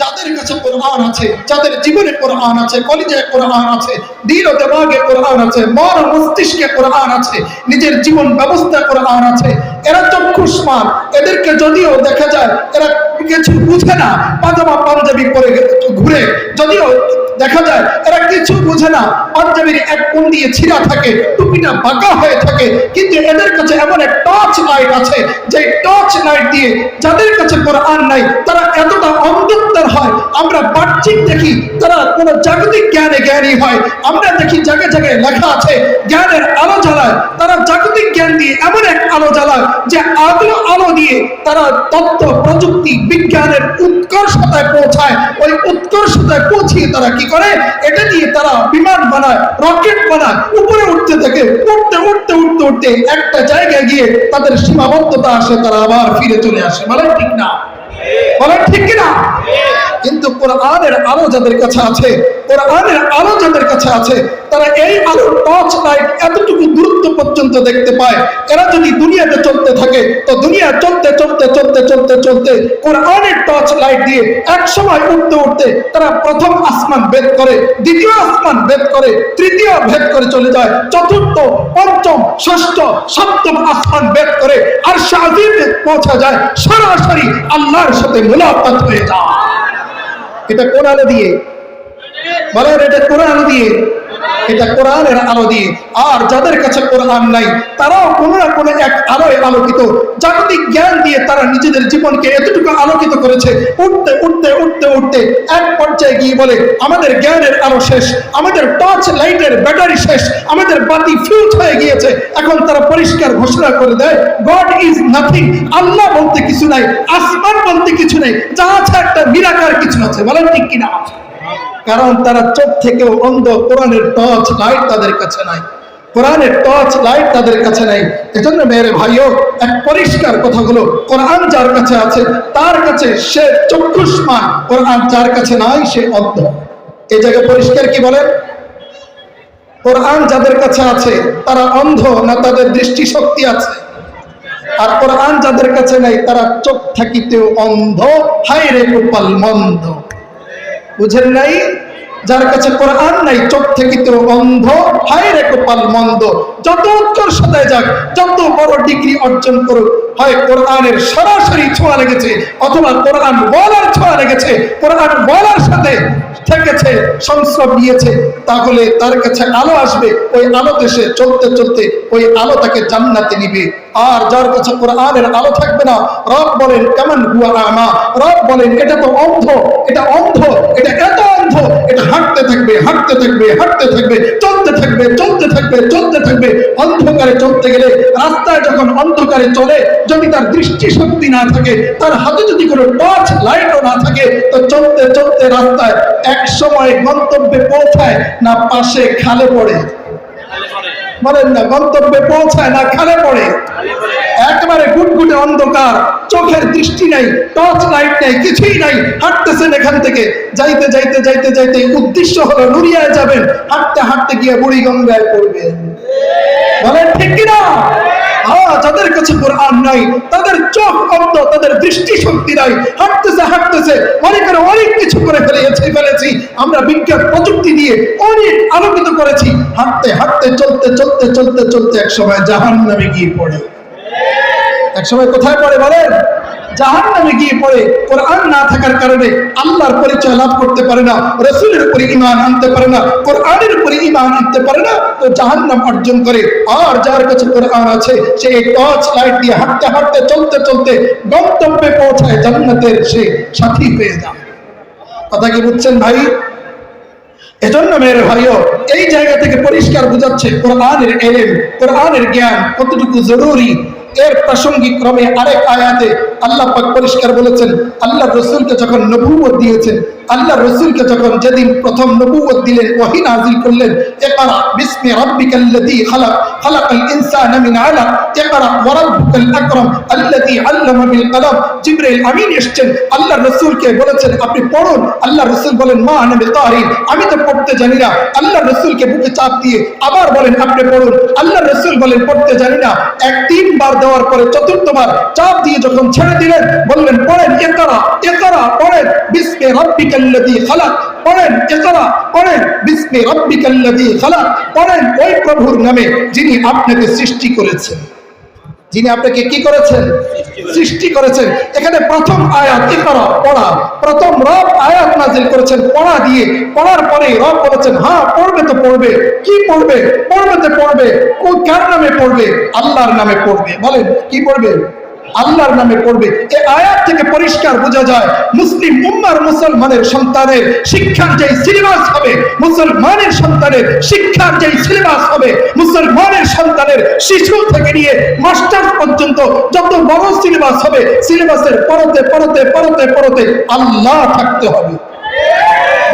যাদের কাছে কোরআন আছে, যাদের জীবনে কোরআন আছে, কলিজায় কোরআন আছে দিন ও দেমাগে কোরআন আছে, মন মস্তিষ্কে কোরআন আছে, নিজের জীবন ব্যবস্থা কোরআন আছে এরা চক্ষুষ্মান এদেরকে যদিও দেখা যায় এরা কিছু বুঝে না পাজামা পাঞ্জাবি পরে ঘুরে। যদিও দেখা যায় এরা কিছু বুঝে না, পাঞ্জাবির এক কোণ দিয়ে ছিঁড়া থাকে, টুপিটা বাঁকা হয়ে থাকে। কিন্তু এদের কাছে এমন এক টর্চ লাইট আছে যে টর্চ লাইট দিয়ে যাদের কাছে কোরআন নাই, তারা এতটা অন্ধত্বের হয়। আমরা বাহ্যিক দেখি, তারা কোনো জাগতিক জ্ঞানে জ্ঞানী হয়। আমরা দেখি জায়গায় জায়গায় লেখা আছে, জ্ঞানের আলো জ্বালায়, তারা জাগতিক জ্ঞান দিয়ে এমন এক আলো জ্বালায় যে আলো আলো দিয়ে তারা তত্ত্ব প্রযুক্তি বিজ্ঞানের উৎকর্ষতায় পৌঁছায়। ওই উৎকর্ষতায় পৌঁছিয়ে তারা কি করে? এটা দিয়ে তারা বিমান বানায়, রকেট বানায়, উপরে উঠতে থাকে উঠতে উঠতে উঠতে উঠতে একটা জায়গায় গিয়ে তাদের সীমাবদ্ধতা আসে, তারা আবার ফিরে চলে আসে। মানে ঠিক না। বলেন ঠিক কিনা? কিন্তু কোরআনের আলো যাদের কাছে আছে, কোরআনের আলো যাদের কাছে আছে, তারা এই আলোর টর্চ লাইট এতটুকু দূরত্ব পর্যন্ত দেখতে পায়। এরা যদি দুনিয়াতে চলতে থাকে, তো দুনিয়া চলতে চলতে চলতে চলতে চলতে কোরআনের টর্চ লাইট দিয়ে এক সময় উঠতে উঠতে তারা প্রথম আসমান ভেদ করে, দ্বিতীয় আসমান ভেদ করে, তৃতীয় ভেদ করে চলে যায়, চতুর্থ, পঞ্চম, ষষ্ঠ, সপ্তম আসমান ভেদ করে আর শাহিদ পৌঁছা যায়। সরাসরি আল্লাহর সাথে মুলাকাত হয়ে যায় এটা কোরআনে দিয়ে। বলেন এটা কোরআন দিয়ে। এটা কোরআনের আলো দিয়ে। আর যাদের কাছে কোরআন নাই, তারাও কোনো না কোনো এক আলোয় আলোকিত। জাগতিক জ্ঞান দিয়ে তারা নিজেদের জীবনকে এতটুকু আলোকিত করেছে, উঠতে উঠতে উঠতে উঠতে এক পর্যায়ে গিয়ে বলে, আমাদের জ্ঞানের আলো শেষ, আমাদের টর্চ লাইটের ব্যাটারি শেষ, আমাদের বাতি ফিউজ হয়ে গিয়েছে। এখন তারা পরিষ্কার ঘোষণা করে দেয় গড ইজ নাথিং আল্লাহ বলতে কিছু নাই, আসমান বলতে কিছু নেই, যা আছে একটা নিরাকার কিছু আছে। বলেন ঠিক কিনা? কারণ তারা চোখ থেকেও অন্ধ, কোরআনের টর্চ লাইট তাদের কাছে নাই। কোরআনের টর্চ লাইট তাদের কাছে নাই। এজন্য মেয়ের ভাইও, এক পরিষ্কার কথাগুলো কোরআন যার কাছে আছে, তার কাছে সে চক্ষুষ্মান। কোরআন যার কাছে নাই, সে অন্ধ। এই জায়গায় পরিষ্কার কি বলেন? কোরআন যাদের কাছে আছে, তারা অন্ধ না তাদের দৃষ্টি শক্তি আছে? আর কোরআন যাদের কাছে নাই, তারা চোখ থাকিতেও অন্ধ হাই রে গোপাল মন্দ। বুঝেন নাই? যার কাছে কোরআন নাই, চোখ থেকে তোর অন্ধ, হায় রে কপাল মন্দ। যত উৎকর্ষতায় যাক, যত বড় ডিগ্রি অর্জন করুক হয় কোরআনের সরাসরি ছোঁয়া লেগেছে অথবা কোরআন বলার ছোঁয়া লেগেছে, কোরআন বলার সাথে থেকেছে, সংস্রব নিয়েছে, তাহলে তার কাছে আলো আসবে, ওই আলোতে সে চলতে চলতে ওই আলো তাকে জান্নাতে নিবে। আর যার কাছে কোরআনের আলো থাকবে না, রব বলেন, কেমন হুয়া আমা? রব বলেন, এটা তো অন্ধ, এটা অন্ধ, এটা এত অন্ধ, এটা হাঁটতে থাকবে হাঁটতে থাকবে হাঁটতে থাকবে, চলতে থাকবে চলতে থাকবে চলতে থাকবে। অন্ধকারে চলতে গেলে রাস্তায় যখন অন্ধকারে চলে যদি তার দৃষ্টি শক্তি না থাকে, তার হাতে যদি কোনো টর্চ লাইটও না থাকে, তো চলতে চলতে রাস্তায় এক সময় গন্তব্যে পৌঁছায় না পাশে খালে পড়ে। বলেন না, গন্তব্যে পৌঁছায় না, খালে পড়ে। একেবারে গুটগুটে অন্ধকার, চোখের দৃষ্টি নাই, টর্চ লাইট নেই, কিছুই নাই, হাঁটতেছেন এখান থেকে। যাইতে যাইতে যাইতে যাইতে উদ্দেশ্য হলো নুরিয়ায় যাবেন, হাঁটতে হাঁটতে গিয়ে বুড়ি গঙ্গায় পড়বেন বলেন, ঠিক কিনা? যাদের কাছে কোরআন নাই, তাদের চোখ অন্ধ, তাদের দৃষ্টি শক্তি নাই। হাঁটতেছে হাঁটতেছে, মনে করে অনেক কিছু করে ফেলেছি ফেলেছি। আমরা বিজ্ঞান প্রযুক্তি দিয়ে অনেক আলোকিত করেছি। হাঁটতে হাঁটতে, চলতে চলতে চলতে চলতে এক সময় জাহান নামে গিয়ে পড়ে। এক সময় কোথায় পড়ে বলেন? জাহান নামে গিয়ে পড়ে। কোরআন না থাকার কারণে আল্লাহর পরিচয় লাভ করতে পারে না, রসুলের উপরে ইমান আনতে পারে না, কোরআনের উপরে ইমান আনতে পারে না, তো জাহান নাম অর্জন করে। আর যার কাছে কোরআন আছে, সে টর্চ লাইট দিয়ে হাঁটতে হাঁটতে, চলতে চলতে গন্তব্যে পৌঁছায় জান্নাতের সে সাথী পেয়ে যায়। কথা কি বুঝছেন ভাই? এজন্য মেয়ের ভাইও, এই জায়গা থেকে পরিষ্কার বুঝাচ্ছে কোরআনের এলেম, কোরআনের জ্ঞান কতটুকু জরুরি। এর প্রাসঙ্গিক ক্রমে আরেক আয়াতে আল্লাহ পাক পরিষ্কার বলেছেন, আল্লাহ রসুলকে যখন নবুয়ত দিয়েছেন, আল্লাহ রসুলকে যখন যেদিন প্রথম নবুয়ত দিলেন, ওয়াহি নাজিল করলেন বিসমি রাব্বিকাল্লাযী খালাক, খালাকাল ইনসানা মিন রাব্বুকাল আকরাম আল্লাযী আল্লামা বিল কলম জিবরাইল আমিন এসেছেন, আল্লাহ রসুলকে বলেছেন, আপনি পড়ুন, আল্লাহ রসুল বলেন, মা আনা আমি তো পড়তে জানি না, আল্লাহ রসুলকে বুকে চাপ দিয়ে আবার বলেন, আপনি পড়ুন, আল্লাহ রসুল বলেন, পড়তে জানি না, এক তিনবার দেওয়ার পরে চতুর্থবার চাপ দিয়ে যখন ছেড়ে দিলেন। বললেন, পড়েন একরা একরা পড়েন বিসমি রাব্বিকাল্লাযী খালাক, পড়েন ইকরা পড়েন বিসমি রাব্বিকাল্লাযী খালাক, পড়েন ওই প্রভুর নামে যিনি আপনাকে সৃষ্টি করেছেন। যিনি আপনাকে কি করেছেন? সৃষ্টি করেছেন। এখানে প্রথম আয়াত ইকরা পড়া। প্রথম রব আয়াত নাজিল করেছেন, পড়া দিয়ে। পড়ার পরে রব বলেছেন হ্যাঁ পড়বে তো পড়বে। কি পড়বে? পড়বে তো পড়বে। ও কার নামে পড়বে? আল্লাহর নামে পড়বে। বলেন, কি পড়বে? আল্লাহর নামে পড়বে। এ আয়াত থেকে পরিষ্কার বোঝা যায়, মুসলিম উম্মার মুসলমানের সন্তানের শিক্ষার যেই সিলেবাস হবে, মুসলমানের সন্তানের শিক্ষার যেই সিলেবাস হবে, মুসলমানের সন্তানের শিশু থেকে নিয়ে মাস্টার্স পর্যন্ত যত বড় সিলেবাস হবে, সিলেবাসের পরতে পরতে পরতে পরতে আল্লাহ থাকতে হবে।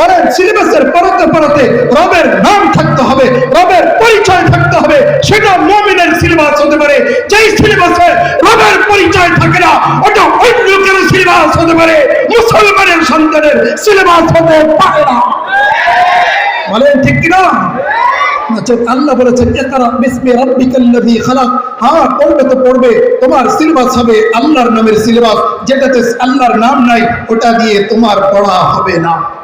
বলেন সিলেবাসের পরতে পরতে রবের নাম থাকতে হবে রবের পরিচয় থাকতে হবে। সেটা মুমিনের সিলেবাস হতে পারে। যেই সিলেবাসে রবের পরিচয় থাকে না ওটা অন্য কেন সিলেবাস হতে পারে। মুসলমানের সন্তানের সিলেবাস হতে পারে না। বলেন ঠিক কিনা? আচ্ছা, আল্লাহ বলেছেন ইকরা বিসমি রাব্বিকাল্লাযী খালাক। হ্যাঁ পড়বে তো পড়বে। তোমার সিলেবাস হবে আল্লাহর নামের সিলেবাস যেটাতে আল্লাহর নাম নাই ওটা দিয়ে তোমার পড়া হবে না।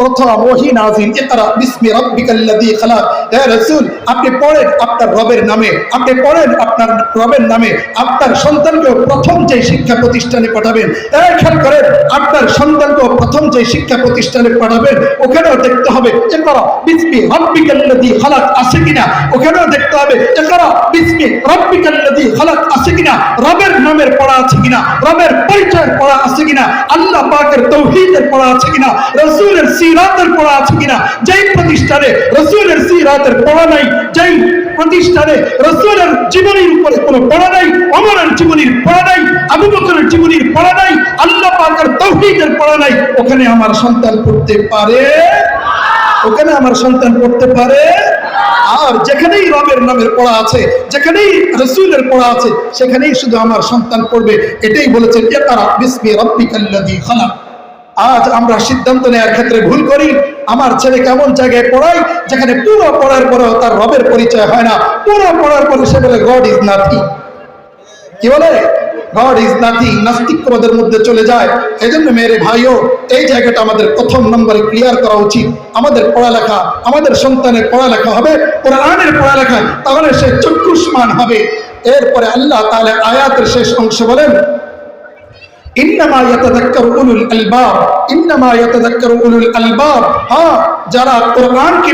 প্রথম ওহি নাজিল, ইকরা বিসমি রাব্বিকাল্লাযী খালাক। হে রাসূল, আপনি পড়েন আপনার রবের নামে, আপনি পড়েন আপনার রবের নামে, আপনার সন্তানকে প্রথম যে শিক্ষা প্রতিষ্ঠানে পাঠাবেন খেয়াল করেন, আপনার সন্তানকে প্রথম যে শিক্ষা প্রতিষ্ঠানে পাঠাবেন, ওখানেও দেখতে হবে, ইকরা বিসমি রাব্বিকাল্লাযী খালাক আছে কিনা। ওখানেও দেখতে হবে, ইকরা বিসমি রাব্বিকাল্লাযী খালাক আছে কিনা, রবের নামের পড়া আছে কিনা, রবের পরিচয়ের পড়া আছে কিনা, আল্লাহ পাকের তৌহিদের পড়া আছে কিনা, রাসূলের সিরাতের পড়া আছে কিনা? যেই প্রতিষ্ঠানে রসুলের সিরাতের পড়া নাই, যেই প্রতিষ্ঠানে রসুলের জীবনীর উপরে কোনো পড়া নাই, অমরের জীবনীর পড়া নাই, আবু বকরের জীবনীর পড়া নাই, আল্লাহ পাকের তৌহিদের পড়া নাই, ওখানে আমার সন্তান পড়তে পারে? ওখানে আমার সন্তান পড়তে পারে? আর যেখানেই রবের নামের পড়া আছে, যেখানেই রসুলের পড়া আছে, সেখানেই শুধু আমার সন্তান পড়বে, এটাই বলেছেন এতারা বিসমি রব্বিকাল্লাযী খালাক। আজ আমরা সিদ্ধান্ত নেওয়ার ক্ষেত্রে ভুল করি। আমার ছেলে কেমন জায়গায় পড়াই যেখানে পুরো পড়ার পরেও তার রবের পরিচয় হয় না। পুরো পড়ার পরে সে বলে গড ইজ নাথিং কি বলে? গড ইজ নাথিং নাস্তিকবাদের মধ্যে চলে যায়। এই জন্য মেরে ভাইও, এই জায়গাটা আমাদের প্রথম নম্বরে ক্লিয়ার করা উচিত। আমাদের পড়ালেখা, আমাদের সন্তানের পড়ালেখা হবে, কোরআনের পড়ালেখা তাহলে সে চক্ষুষ্মান হবে। এরপরে আল্লাহ তাহলে আয়াতের শেষ অংশ বলেন যারা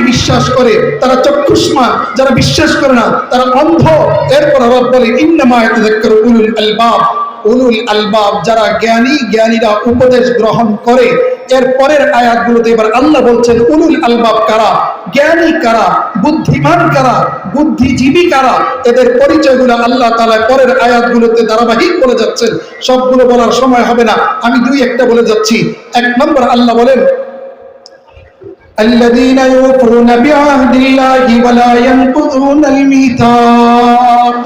বিশ্বাস করে, তারা চক্ষুষ্মান যারা বিশ্বাস করে না, তারা অন্ধ। এরপর রব বলে, ইন্নামা ইয়াতাযাক্কারু উলুল আলবাব। উলুল আলবাব যারা জ্ঞানী জ্ঞানীরা উপদেশ গ্রহণ করে এর পরের আয়াতগুলোতে এবার আল্লাহ বলছেন উলুল আলবাব কারা জ্ঞানী কারা বুদ্ধিমান কারা বুদ্ধিজীবী কারা এদের পরিচয়গুলো আল্লাহ তাআলা পরের আয়াতগুলোতে ধারাবাহিক বলে যাচ্ছেন সবগুলো বলার সময় হবে না আমি দুই একটা বলে যাচ্ছি এক নম্বর আল্লাহ বলেন الذين يوفون بعهد الله ولا ينقضون الميثاق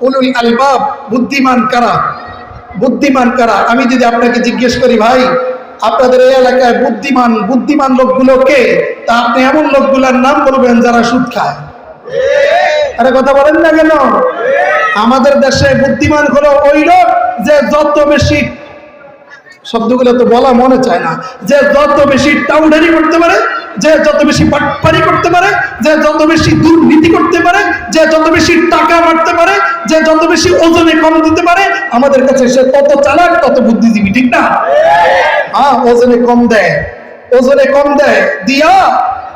উলুল আলবাব, বুদ্ধিমান কারা? বুদ্ধিমান কারা? আমি যদি আপনাকে জিজ্ঞেস করি, ভাই, আপনাদের এই এলাকায় বুদ্ধিমান বুদ্ধিমান লোকগুলো কে? তা আপনি এমন লোকগুলোর নাম বলবেন যারা সুদ খায়। আরে কথা বলেন না কেন? আমাদের দেশে বুদ্ধিমান হলো ওই লোক যে যত বেশি, শব্দগুলো তো বলা মনে চায় না, যে যত বেশি টাউডারি করতে পারে, যে যত বেশি পাটপারি করতে পারে, যে যত বেশি দুর্নীতি করতে পারে, যে যত বেশি টাকা মারতে পারে যে যত বেশি ওজনে কম দিতে পারে, আমাদের কাছে সে তত চালাক, তত বুদ্ধিজীবী, ঠিক না? হ্যাঁ ওজনে কম দেয়। ওজনে কম দেয়, দিয়া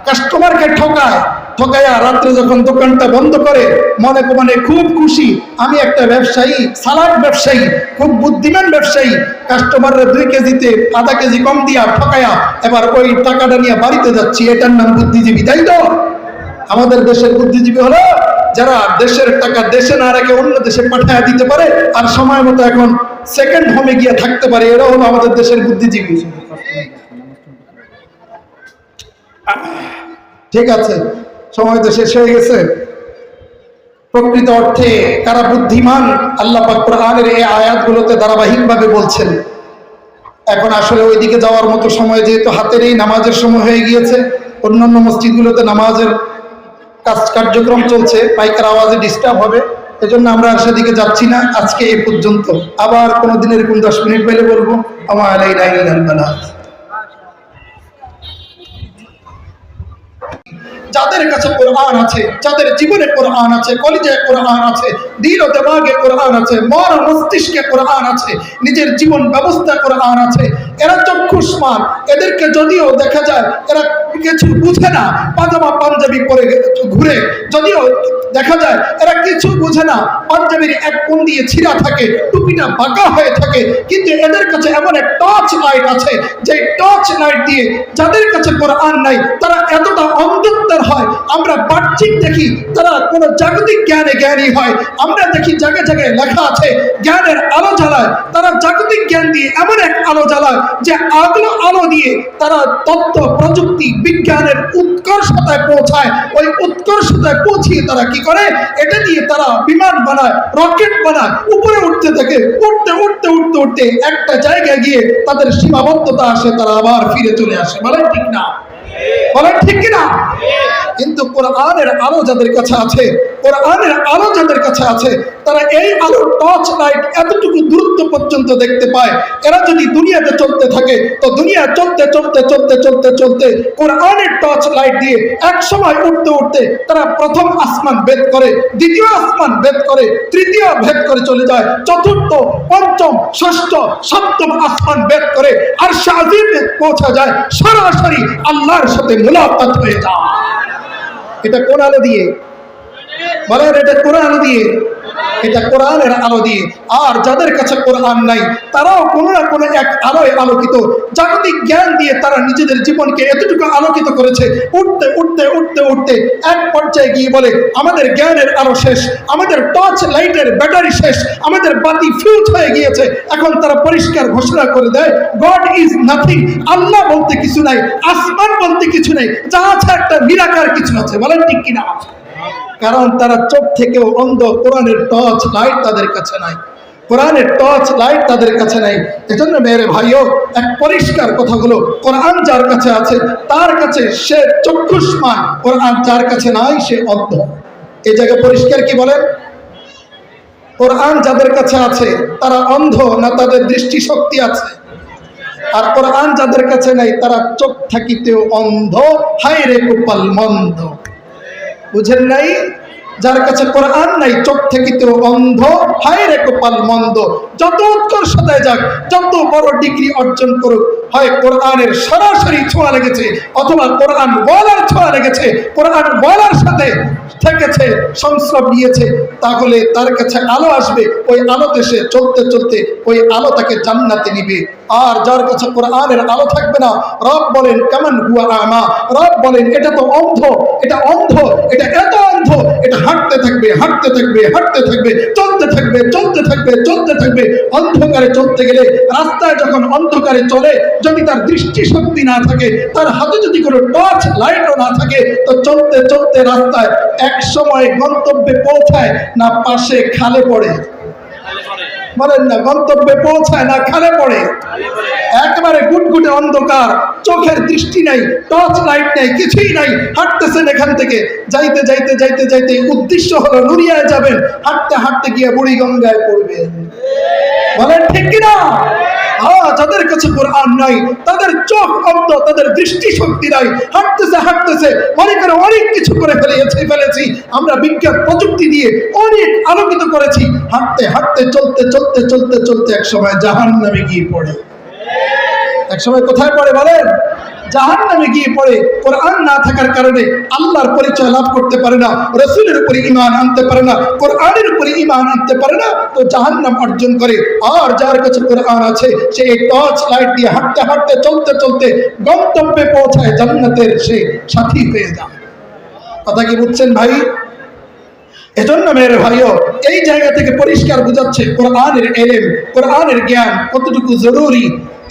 কাস্টমারকে ঠকায়। ঠকাইয়া রাত্রে যখন দোকানটা বন্ধ করে, মনে মনে খুব খুশি, আমি একটা ব্যবসায়ী সালাড ব্যবসায়ী, খুব বুদ্ধিমান ব্যবসায়ী কাস্টমাররা দুই কেজিতে আধা কেজি কম দিয়া ঠকায়া, এবার ওই টাকাটা নিয়ে বাড়িতে যাচ্ছি, এটার নাম বুদ্ধিজীবী, তাই তো? আমাদের দেশের বুদ্ধিজীবী হলো যারা দেশের টাকা দেশে না রেখে অন্য দেশে পাঠায় দিতে পারে, আর সময় মতো এখন সেকেন্ড হোমে গিয়ে থাকতে পারে এরা হলো আমাদের দেশের বুদ্ধিজীবী। ঠিক আছে, সময় তো শেষ হয়ে গেছে। প্রকৃত অর্থে কারা বুদ্ধিমান, আল্লাহ কোরআনের এই আয়াতগুলোতে ধারাবাহিকভাবে বলছেন। এখন আসলে ওইদিকে যাওয়ার মতো সময় যেহেতু হাতের এই নামাজের সময় হয়ে গিয়েছে, অন্যান্য মসজিদগুলোতে নামাজের কাজ কার্যক্রম চলছে, পাইকার আওয়াজে ডিস্টার্ব হবে, এজন্য আমরা আর সেদিকে যাচ্ছি না, আজকে এ পর্যন্ত। আবার কোনো কোনোদিন এরকম দশ মিনিট পেলে বলব আমার আলাই নাই যাদের কাছে কোরআন আছে, যাদের জীবনে কোরআন আছে, কলিজায় কোরআন আছে, দিল দেমাগে কোরআন আছে, মন মস্তিষ্কে কোরআন আছে, নিজের জীবন ব্যবস্থা কোরআন আছে, এরা চক্ষুষ্মান এদেরকে যদিও দেখা যায়, এরা কিছু বুঝে না পাজামা পাঞ্জাবি পরে ঘুরে, যদিও দেখা যায় এরা কিছু বুঝে না। পাঞ্জাবির এক কোণ দিয়ে ছিঁড়া থাকে, টুপিটা বাঁকা হয়ে থাকে। কিন্তু এদের কাছে এমন এক টর্চ লাইট আছে যে টর্চ লাইট দিয়ে যাদের কাছে কোরআন নাই, তারা এতটা অন্ধত্বের হয়। আমরা বাহ্যিক দেখি, তারা কোনো জাগতিক জ্ঞানে জ্ঞানী হয়। আমরা দেখি জায়গায় জায়গায় লেখা আছে, জ্ঞানের আলো জ্বালায়। তারা জাগতিক জ্ঞান দিয়ে এমন আলো জ্বালায়, যে আগলো আলো দিয়ে তারা তথ্য প্রযুক্তি, বিজ্ঞানের উৎকর্ষতায় পৌঁছায়। ওই উৎকর্ষতায় পৌঁছিয়ে তারা কি করে? এটা দিয়ে তারা বিমান বানায়, রকেট বানায়, উপরে উঠতে থাকে, উঠতে উঠতে উঠতে উঠতে একটা জায়গায় গিয়ে তাদের সীমাবদ্ধতা আসে, তারা আবার ফিরে চলে আসে। বলেন ঠিক না? বলেন ঠিক কিনা? কিন্তু কোরআনের আলো যাদের কাছে আছে কোরআনের আলো যাদের কাছে আছে, তারা এই আলোর টর্চ লাইট এতটুকু দূরত্ব পর্যন্ত দেখতে পায়। এরা যদি দুনিয়াতে চলতে থাকে, তো দুনিয়া চলতে চলতে চলতে চলতে চলতে কোরআনের টর্চ লাইট দিয়ে এক সময় উঠতে উঠতে তারা প্রথম আসমান ভেদ করে, দ্বিতীয় আসমান ভেদ করে, তৃতীয় ভেদ করে চলে যায়, চতুর্থ, পঞ্চম, ষষ্ঠ, সপ্তম আসমান ভেদ করে আর শাহিদে পৌঁছা যায়, সরাসরি আল্লাহর সাথে মুলাকাত হয়ে যায়। এটা কোন আলো দিয়ে? বলেন, এটা কোরআন দিয়ে। এটা কোরআনের আলো দিয়ে। আর যাদের কাছে কোরআন নাই, তারাও কোনো না কোনো এক আলোয় আলোকিত। জাগতিক জ্ঞান দিয়ে তারা নিজেদের জীবনকে এতটুকু আলোকিত করেছে, উঠতে উঠতে উঠতে উঠতে এক পর্যায়ে গিয়ে বলে, আমাদের জ্ঞানের আলো শেষ, আমাদের টর্চ লাইটের ব্যাটারি শেষ, আমাদের বাতি ফিউজ হয়ে গিয়েছে। এখন তারা পরিষ্কার ঘোষণা করে দেয় গড ইজ নাথিং আল্লাহ বলতে কিছু নাই, আসমান বলতে কিছু নেই, যা আছে একটা নিরাকার কিছু আছে। বলেন, ঠিক কিনা? কারণ তারা চোখ থেকেও অন্ধ, কোরআনের টর্চ লাইট তাদের কাছে নাই। কোরআনের টর্চ লাইট তাদের কাছে নাই। এজন্য মেয়ের ভাইও, এক পরিষ্কার কথাগুলো, কোরআন যার কাছে আছে, তার কাছে সে চক্ষুষ্মান। কোরআন যার কাছে নাই, সে অন্ধ। এই জায়গায় পরিষ্কার কি বলেন? কোরআন যাদের কাছে আছে, তারা অন্ধ না তাদের দৃষ্টি শক্তি আছে। আর কোরআন যাদের কাছে নাই, তারা চোখ থাকিতেও অন্ধ হায় রে কপাল মন্দ। বুঝেন নাই যার কাছে কোরআন নাই, চোখ থাকিতেও অন্ধ, হায় রে কপাল মন্দ। যত উৎকর্ষতায় যাক, যত বড় ডিগ্রি অর্জন করুক, হয় কোরআনের সরাসরি ছোঁয়া লেগেছে, অথবা কোরআন বলার ছোঁয়া লেগেছে, কোরআন বলার সাথে থেকেছে, সংস্রব নিয়েছে, তাহলে তার কাছে আলো আসবে, ওই আলোতে সে চলতে চলতে ওই আলো তাকে জান্নাতে নিবে। আর যার কাছে কোরআনের আলো থাকবে না, রব বলেন, কেমন হুয়া আমা রব বলেন, এটা তো অন্ধ, এটা অন্ধ, এটা এত অন্ধ, এটা হাঁটতে থাকবে হাঁটতে থাকবে হাঁটতে থাকবে, চলতে থাকবে চলতে থাকবে চলতে থাকবে, অন্ধকারে চলতে গেলে রাস্তায় যখন অন্ধকারে চলে, যদি তার দৃষ্টি শক্তি না থাকে, তার হাতে যদি কোনো টর্চ লাইটও না থাকে, তো চলতে চলতে রাস্তায় এক সময় গন্তব্যে পৌঁছায় না পাশে খালে পড়ে। বলেন না, গন্তব্যে পৌঁছায় না, খালে পড়ে। একবারে গুটগুটে অন্ধকার, চোখের দৃষ্টি নাই, টর্চ লাইট নাই, কিছুই নাই, হাঁটতেছেন এখান থেকে। যাইতে যাইতে যাইতে যাইতে উদ্দেশ্য হলো নুরিয়ায় যাবেন, হাঁটতে হাঁটতে গিয়ে বুড়ি গঙ্গায় পড়বেন। বলেন, ঠিক কিনা? যাদের কাছে কোরআন নাই, তাদের চোখ অন্ধ, তাদের দৃষ্টি শক্তি নাই। হাঁটতেছে হাঁটতেছে, মনে অনেক কিছু করে ফেলেছি ফেলেছি। আমরা বিজ্ঞান প্রযুক্তি দিয়ে অনেক আলোকিত করেছি। হাঁটতে হাঁটতে, চলতে চলতে চলতে চলতে এক সময় জাহান নামে গিয়ে পড়ে। এক সময় কোথায় পড়ে বলেন? জাহান নামে গিয়ে পড়ে কোরআন না থাকার কারণে আল্লাহর পরিচয় লাভ করতে পারে না, রসুলের উপরে ইমান আনতে পারে না, কোরআনের উপরে ইমান আনতে পারে না, তো জাহান নাম অর্জন করে। আর যার কাছে কোরআন আছে, সে এই টর্চ লাইট দিয়ে হাঁটতে হাঁটতে, চলতে চলতে গন্তব্যে পৌঁছায় জান্নাতের সে সাথী হয়ে যায়। কথা কি বুঝছেন ভাই? এজন্য মেয়ের ভাইও, এই জায়গা থেকে পরিষ্কার বোঝাচ্ছে কোরআনের এলেম, কোরআনের জ্ঞান কতটুকু জরুরি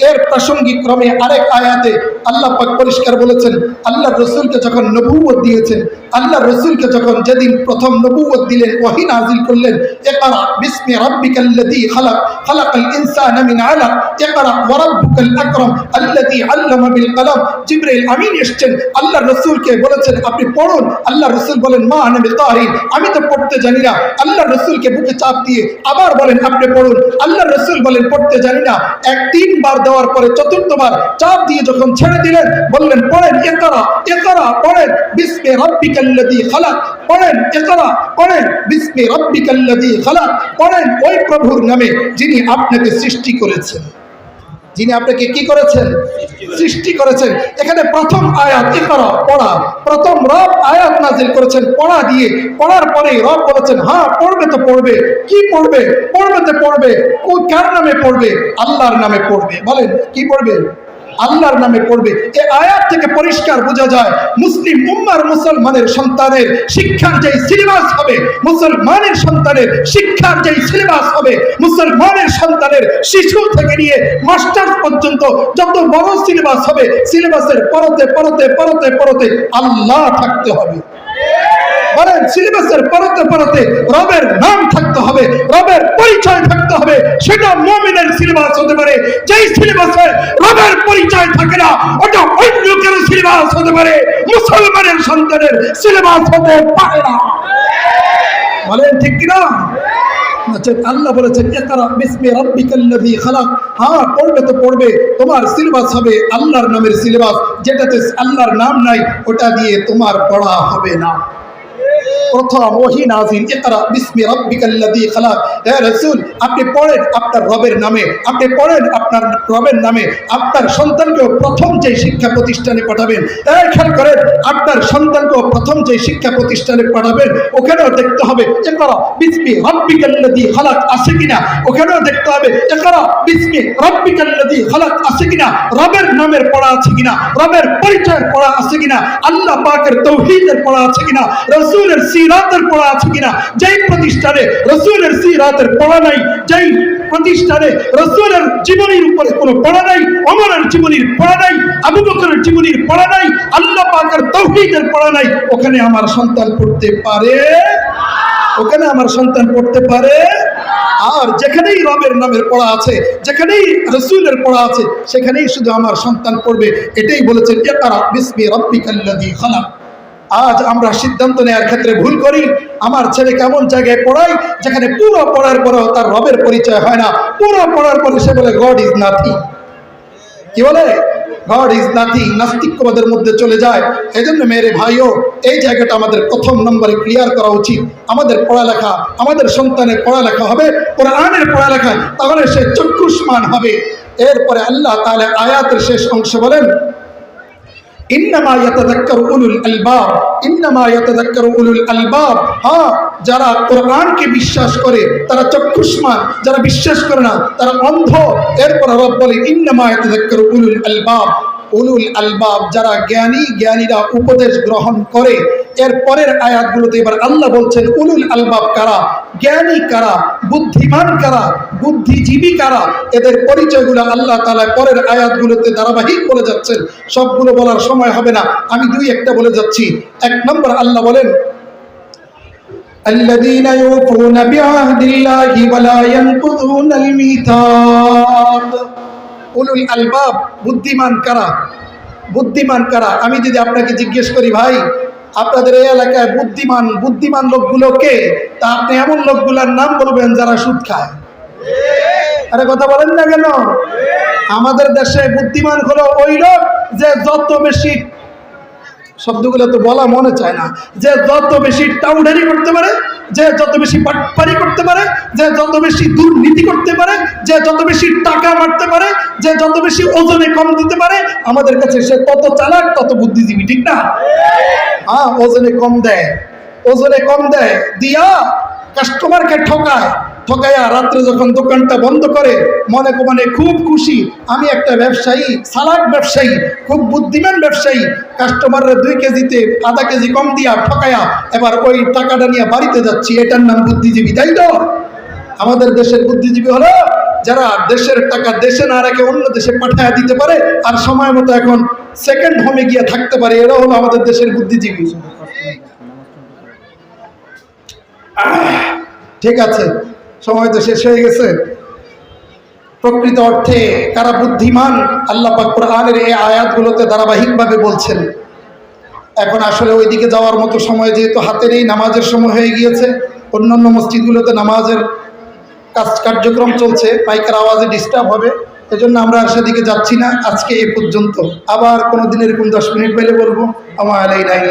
এর প্রাসঙ্গিক ক্রমে আরেক আয়াতে আল্লাহ পাক পরিষ্কার বলেছেন, আল্লাহ রসুলকে যখন নবুয়ত দিয়েছেন, আল্লাহ রসুলকে যখন যেদিন প্রথম নবুয়ত দিলেন, ওয়াহি নাজিল করলেন, ইকরা বিসমি খালাক, খালাকাল আকরাম আল্লামা বিল জিবরাইল আমিন এসেছেন, আল্লাহ রসুলকে বলেছেন, আপনি পড়ুন, আল্লাহ রসুল বলেন, মা আনা বিতারিন আমি তো পড়তে জানি না, আল্লাহ রসুলকে বুকে চাপ দিয়ে আবার বলেন, আপনি পড়ুন, আল্লাহ রসুল বলেন, পড়তে জানি না, এক তিনবার দেওয়ার পরে চতুর্থবার চাপ দিয়ে যখন ছেড়ে দিলেন, বললেন, পড়েন একরা একরা পড়েন, বিস্মে রব্বিকাল্লাদি খালাক, পড়েন একরা পড়েন, বিস্মে রব্বিকাল্লাদি খালাক, পড়েন ওই প্রভুর নামে যিনি আপনাকে সৃষ্টি করেছেন। যিনি আপনাকে কি করেছেন? সৃষ্টি করেছেন। এখানে প্রথম আয়াত ইকরা পড়া। প্রথম রব আয়াত নাজিল করেছেন, পড়া দিয়ে। পড়ার পরেই রব বলেছেন হ্যাঁ পড়বে তো পড়বে। কি পড়বে? পড়বে তো পড়বে। ও কার নামে পড়বে? আল্লাহর নামে পড়বে। বলেন, কি পড়বে? আল্লাহর নামে পড়বে এ আয়াত থেকে পরিষ্কার বোঝা যায়, মুসলিম উম্মার মুসলমানের সন্তানের শিক্ষার যেই সিলেবাস হবে, মুসলমানের সন্তানের শিক্ষার যেই সিলেবাস হবে, মুসলমানের সন্তানের শিশু থেকে নিয়ে মাস্টার্স পর্যন্ত যত বড় সিলেবাস হবে, সিলেবাসের পরতে পরতে পরতে পরতে আল্লাহ থাকতে হবে। বলেন সিলেবাসের পরতে পরতে রবের নাম থাকতে হবে, রবের পরিচয় থাকতে হবে, সেটা মুমিনের সিলেবাস হতে পারে। যেই সিলেবাসে রবের পরিচয় থাকে না, ওটা অন্য কেন সিলেবাস হতে পারে। মুসলমানের সন্তানের সিলেবাস হতে পারে না। বলেন ঠিক কিনা? আচ্ছা আল্লাহ বলেছেন একরা বিসমি রাব্বিকাল্লাযী খালাক। হ্যাঁ পড়বে তো পড়বে। তোমার সিলেবাস হবে আল্লাহর নামের সিলেবাস যেটাতে আল্লাহর নাম নাই, ওটা দিয়ে তোমার পড়া হবে না। প্রথম ওহি নাজিল ইকরা বিসমি রাব্বিকাল্লাযী খালাক। হে রাসূল, আপনি পড়েন আপনার রবের নামে, আপনি পড়েন আপনার রবের নামে, আপনার সন্তানকে প্রথম যে শিক্ষা প্রতিষ্ঠানে পাঠাবেন খেয়াল করেন, আপনার সন্তানকে প্রথম যে শিক্ষা প্রতিষ্ঠানে পাঠাবেন, ওখানেও দেখতে হবে ইকরা বিসমি রাব্বিকাল্লাযী খালাক আছে কিনা। ওখানেও দেখতে হবে ইকরা বিসমি রাব্বিকাল্লাযী খালাক আছে কিনা, রবের নামের পড়া আছে কিনা, রবের পরিচয়ের পড়া আছে কিনা, আল্লাহ পাকের তৌহিদের পড়া আছে কিনা, রসুলের সিরাতের পড়া আছে কিনা? যেই প্রতিষ্ঠানে রসুলের সিরাতের পড়া নাই, যেই প্রতিষ্ঠানে রসুলের জীবনীর উপরে কোনো পড়া নাই, অমরের জীবনীর পড়া নাই, আবু বকরের জীবনীর পড়া নাই, আল্লাহ পাকের তৌহিদের পড়া নাই, ওখানে আমার সন্তান পড়তে পারে? ওখানে আমার সন্তান পড়তে পারে? আর যেখানেই রবের নামের পড়া আছে, যেখানেই রসুলের পড়া আছে, সেখানেই শুধু আমার সন্তান পড়বে, এটাই বলেছেন একারা বিসমি রব্বিকাল্লাযী খালাক। আজ আমরা সিদ্ধান্ত নেওয়ার ক্ষেত্রে ভুল করি। আমার ছেলে কেমন জায়গায় পড়াই যেখানে পুরো পড়ার পরেও তার রবের পরিচয় হয় না। পুরো পড়ার পরে সে বলে গড ইজ নাথিং কি বলে? গড ইজ নাথিং নাস্তিক্যবাদের মধ্যে চলে যায়। এই জন্য মেরে ভাইও, এই জায়গাটা আমাদের প্রথম নম্বরে ক্লিয়ার করা উচিত। আমাদের পড়ালেখা, আমাদের সন্তানের পড়ালেখা হবে কোরআনের পড়ালেখা তাহলে সে চক্ষুষ্মান হবে। এরপরে আল্লাহ তাহলে আয়াতের শেষ অংশ বলেন আলবাব আলবাব। যারা কোরআনকে বিশ্বাস করে, তারা চক্ষুষ্মান, যারা বিশ্বাস করে না, তারা অন্ধ। এরপর রব বলে ইন্নামা ইয়াতাযাক্কারু উলুল আলবাব। উলুল আলবাব যারা জ্ঞানী জ্ঞানীরা উপদেশ গ্রহণ করে এর পরের আয়াতগুলোতে এবার আল্লাহ বলছেন উলুল আলবাব কারা জ্ঞানী কারা বুদ্ধিমান কারা বুদ্ধিজীবী কারা এদের পরিচয়গুলো আল্লাহ তালা পরের আয়াতগুলোতে ধারাবাহিক বলে যাচ্ছেন সবগুলো বলার সময় হবে না আমি দুই একটা বলে যাচ্ছি এক নম্বর আল্লাহ বলেন الذين يوفون بعهد الله ولا ينقضون الميثاق উলুল আলবাব, বুদ্ধিমান কারা? বুদ্ধিমান কারা? আমি যদি আপনাকে জিজ্ঞেস করি, ভাই, আপনাদের এই এলাকায় বুদ্ধিমান বুদ্ধিমান লোকগুলোকে তা আপনি এমন লোকগুলোর নাম বলবেন যারা সুদ খায়। আরে কথা বলেন না কেন? আমাদের দেশে বুদ্ধিমান হলো ওই লোক যে যত বেশি শব্দগুলো তো বলা মনে চায় না। যে যত বেশি টাউডারি করতে পারে, যে যত বেশি পাটপারি করতে পারে, যে যত বেশি দুর্নীতি করতে পারে, যে যত বেশি টাকা মারতে পারে, যে যত বেশি ওজনে কম দিতে পারে, আমাদের কাছে সে তত চালাক, তত বুদ্ধিজীবী, ঠিক না? হ্যাঁ ওজনে কম দেয়। ওজনে কম দেয়। দিয়া কাস্টমারকে ঠকায়। ঠকাইয়া রাত্রে যখন দোকানটা বন্ধ করে, মনে মনে খুব খুশি। আমি একটা ব্যবসায়ী, সালাক ব্যবসায়ী, খুব বুদ্ধিমান ব্যবসায়ী। কাস্টমাররা দুই কেজিতে আধা কেজি কম দিয়া ঠকায়া এবার ওই টাকাটা নিয়ে বাড়িতে যাচ্ছি। এটার নাম বুদ্ধিজীবী, তাই তো? আমাদের দেশের বুদ্ধিজীবী হলো যারা দেশের টাকা দেশে না রেখে অন্য দেশে পাঠায় দিতে পারে, আর সময় মতো এখন সেকেন্ড হোমে গিয়ে থাকতে পারে। এরা হলো আমাদের দেশের বুদ্ধিজীবী। ঠিক আছে। সময় তো শেষ হয়ে গেছে। প্রকৃত অর্থে কারা বুদ্ধিমান, আল্লাহ পাক কোরআনের এই আয়াতগুলোতে ধারাবাহিকভাবে বলছেন। এখন আসলে ওইদিকে যাওয়ার মতো সময় যেহেতু হাতের এই নামাজের সময় হয়ে গিয়েছে। অন্যান্য মসজিদগুলোতে নামাজের কাজ কার্যক্রম চলছে পাইকার আওয়াজে ডিস্টার্ব হবে। এজন্য আমরা আর সেদিকে যাচ্ছি না, আজকে এ পর্যন্ত। আবার কোনো দিন এরকম দশ মিনিট পেলে বলব আমার এই লাইন